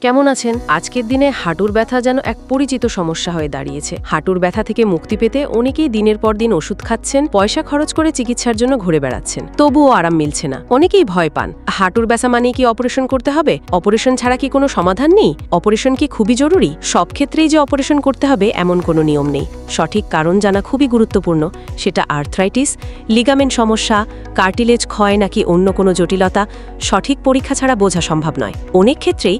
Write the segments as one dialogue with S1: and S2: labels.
S1: কেমন আছেন? আজকের দিনে হাঁটুর ব্যথা যেন এক পরিচিত সমস্যা হয়ে দাঁড়িয়েছে। হাঁটুর ব্যথা থেকে মুক্তি পেতে অনেকেই দিনের পর দিন ওষুধ খাচ্ছেন, পয়সা খরচ করে চিকিৎসার জন্য ঘুরে বেড়াচ্ছেন। তবুও আরাম মিলছে না। অনেকেই ভয় পান। হাঁটুর ব্যথা মানে কি অপারেশন করতে হবে? অপারেশন ছাড়া কি কোনো সমাধান নেই? অপারেশন কি খুবই জরুরি? সব ক্ষেত্রেই যে অপারেশন করতে হবে এমন কোনো নিয়ম নেই। সঠিক কারণ জানা খুবই গুরুত্বপূর্ণ। সেটা আর্থ্রাইটিস, লিগামেন্ট সমস্যা, কার্টিলেজ ক্ষয় নাকি অন্য কোনো জটিলতা, সঠিক পরীক্ষা ছাড়া বোঝা সম্ভব নয়। অনেক ক্ষেত্রেই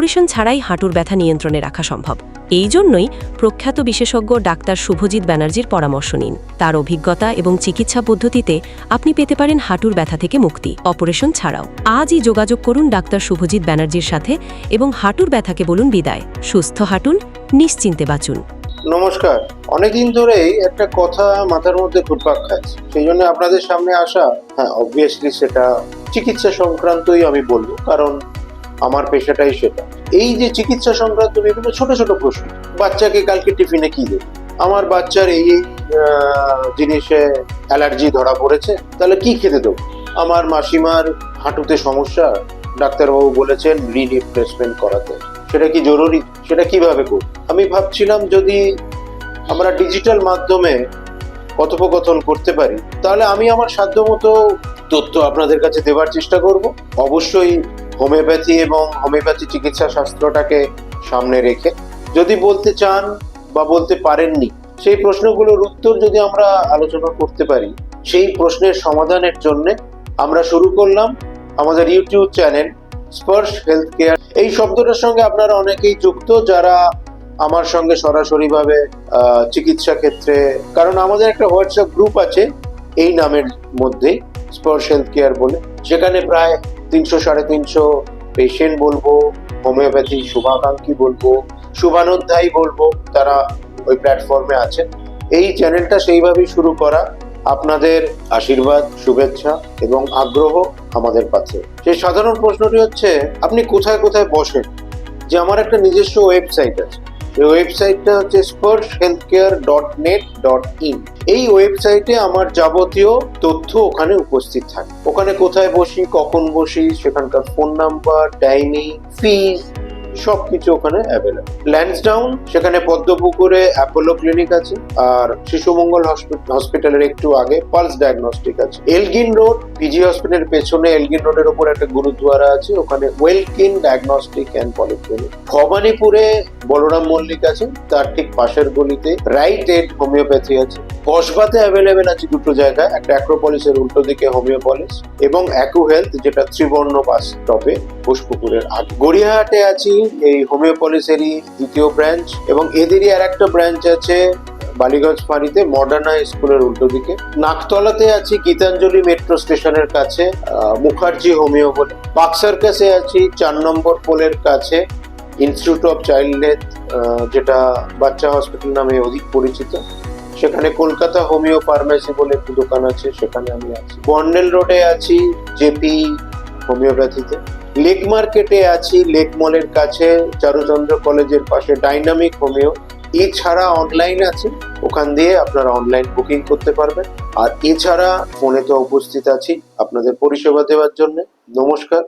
S1: অপারেশন ছাড়াই হাঁটুর ব্যথা নিয়ন্ত্রণে রাখা সম্ভব। এই জন্যই প্রখ্যাত বিশেষজ্ঞ ডাক্তার শুভজিৎ ব্যানার্জির পরামর্শ নিন। তার অভিজ্ঞতা এবং চিকিৎসা পদ্ধতিতে আপনি পেতে পারেন হাঁটুর ব্যথা থেকে মুক্তি। অপারেশন ছাড়াও আজই যোগাযোগ করুন ডাক্তার শুভজিৎ ব্যানার্জির সাথে এবং হাঁটুর ব্যথাকে বলুন বিদায়। সুস্থ হাঁটুন, নিশ্চিন্তে বাঁচুন।
S2: নমস্কার। অনেকদিন ধরেই একটা কথা মাথার মধ্যে ঘুরপাক খাচ্ছে। সেই জন্য আপনাদের সামনে আসা হ্যাঁ অবভিয়াসলি সেটা চিকিৎসা সংক্রান্তই আমি বলব। কারণ আমার পেশাটাই সেটা। এই যে চিকিৎসা সংক্রান্ত বিভিন্ন ছোট ছোট প্রশ্ন, বাচ্চাকে কালকে টিফিনে কি দেবে? আমার বাচ্চার এই এই জিনিসে অ্যালার্জি ধরা পড়েছে, তাহলে কি খেতে দেবো? আমার মাসিমার হাঁটুতে সমস্যা, ডাক্তারবাবু বলেছেন রি রিপ্লেসমেন্ট করাতে। সেটা কি জরুরি? সেটা কীভাবে করব? আমি ভাবছিলাম যদি আমরা ডিজিটাল মাধ্যমে কথোপকথন করতে পারি, তাহলে আমি আমার সাধ্যমতো তথ্য আপনাদের কাছে দেওয়ার চেষ্টা করব। অবশ্যই হোমিওপ্যাথি এবং হোমিওপ্যাথি চিকিৎসা শাস্ত্রটাকে সামনে রেখে যদি বলতে চান বা বলতে পারেননি, সেই প্রশ্নগুলোর উত্তর যদি আমরা আলোচনা করতে পারি, সেই প্রশ্নের সমাধানের জন্য আমরা শুরু করলাম আমাদের YouTube channel Sparsha health care এই শব্দটার সঙ্গে আপনারা অনেকেই যুক্ত যারা আমার সঙ্গে সরাসরিভাবে চিকিৎসা ক্ষেত্রে, কারণ আমাদের একটা হোয়াটসঅ্যাপ গ্রুপ আছে, এই নামের মধ্যে স্পর্শ হেলথ কেয়ার বলে সেখানে প্রায় তিনশো সাড়ে তিনশো পেশেন্ট বলব হোমিওপ্যাথি শুভাকাঙ্ক্ষী বলব, শুভানুধ্যায়ী বলব, তারা ওই প্ল্যাটফর্মে আছেন। এই চ্যানেলটা সেইভাবেই শুরু করা। আপনাদের আশীর্বাদ, শুভেচ্ছা এবং আগ্রহ আমাদের কাছে সেই সাধারণ প্রশ্নটি হচ্ছে, আপনি কোথায় কোথায় বসেন? যে আমার একটা নিজস্ব ওয়েবসাইট আছে। ওয়েবসাইটটা হচ্ছে Sparsha health care dot net dot in এই ওয়েবসাইটে আমার যাবতীয় তথ্য ওখানে উপস্থিত থাকে। ওখানে কোথায় বসি, কখন বসি, সেখানকার ফোন নাম্বার টাইমিং ফিজ সবকিছু ওখানে অ্যাভেলেবল ল্যান্সডাউন সেখানে পদ্মপুকুরে অ্যাপোলো ক্লিনিক আছে, আর শিশু মঙ্গল হসপিটালের একটু আগে পালস ডায়াগনস্টিক আছে। এলগিন রোড পিজি হসপিটালের পেছনে এলগিন রোডের ওপর একটা গুরুদ্বারা আছে, ওখানে ওয়েলকিন ডায়াগনস্টিক অ্যান্ড পলিক্লিনিক ভবানীপুরে বলরাম মল্লিক আছে, তার ঠিক পাশের গলিতে রাইট এড হোমিওপ্যাথি আছে। কসবাতে অ্যাভেলেবেল আছে দুটো জায়গায়, একটা অ্যাক্রোপলিসের উল্টো দিকে হোমিওপলিস এবং অ্যাকু হেলথ যেটা ত্রিবর্ণ বাস স্টপে ঘোষপুকুরের আগে। গড়িয়াহাটে আছি, এই হোমিওপলিসেরই দ্বিতীয় ব্রাঞ্চ এবং এদেরই আর একটা ব্রাঞ্চ আছে বালিগঞ্জ ফাঁড়িতে, মডার্না স্কুলের উল্টো দিকে। নাকতলাতে আছি, গীতাঞ্জলি মেট্রো স্টেশনের কাছে মুখার্জি হোমিও বলে। পাক সার্কাসে আছি, চার নম্বর পোলের কাছে ইনস্টিটিউট অফ চাইল্ড হেলথ যেটা বাচ্চা হসপিটাল নামে অধিক পরিচিত। সেখানে কলকাতা হোমিও ফার্মেসি বলে একটি দোকান আছে, সেখানে আমি আছি। বর্নেল রোডে আছি, জেপি হোমিওপ্যাথিতে। লেক মার্কেটে আছি লেক মলের কাছে চারুচন্দ্র কলেজের পাশে ডাইনামিক হোমিও এছাড়া অনলাইন আছে, ওখান দিয়ে আপনারা অনলাইন বুকিং করতে পারবেন। আর এছাড়া ফোনে তো উপস্থিত আছি আপনাদের পরিষেবা দেওয়ার জন্য। নমস্কার।